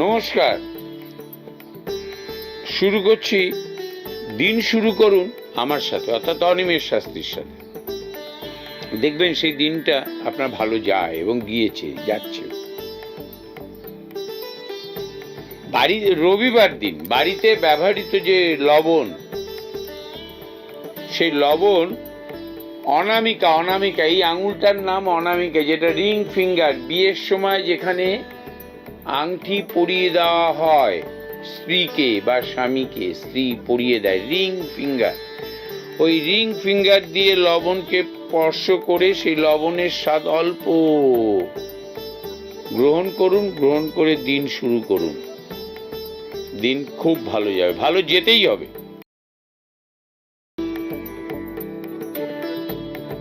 নমস্কার। শুরু করছি, দিন শুরু করুন আমার সাথে, অর্থাৎ অনিমেষ শাস্ত্রীর সাথে। দেখবেন সেই দিনটা আপনার ভালো যায় এবং গিয়েছে, যাচ্ছে। বাড়ি, রবিবার দিন, বাড়িতে ব্যবহৃত যে লবণ, সেই লবণ অনামিকা অনামিকা, এই আঙুলটার নাম অনামিকা, যেটা রিং ফিঙ্গার, বিয়ের সময় যেখানে আংটি পরিয়ে দেওয়া হয় স্ত্রীকে বা স্বামীকে। স্ত্রী পরিয়ে দেয় রিং ফিঙ্গার। ওই রিং ফিঙ্গার দিয়ে লবণকে স্পর্শ করে সেই লবণের স্বাদ অল্প। গ্রহণ করুন, গ্রহণ করে দিন শুরু করুন। দিন খুব ভালো যাবে। ভালো যেতেই হবে।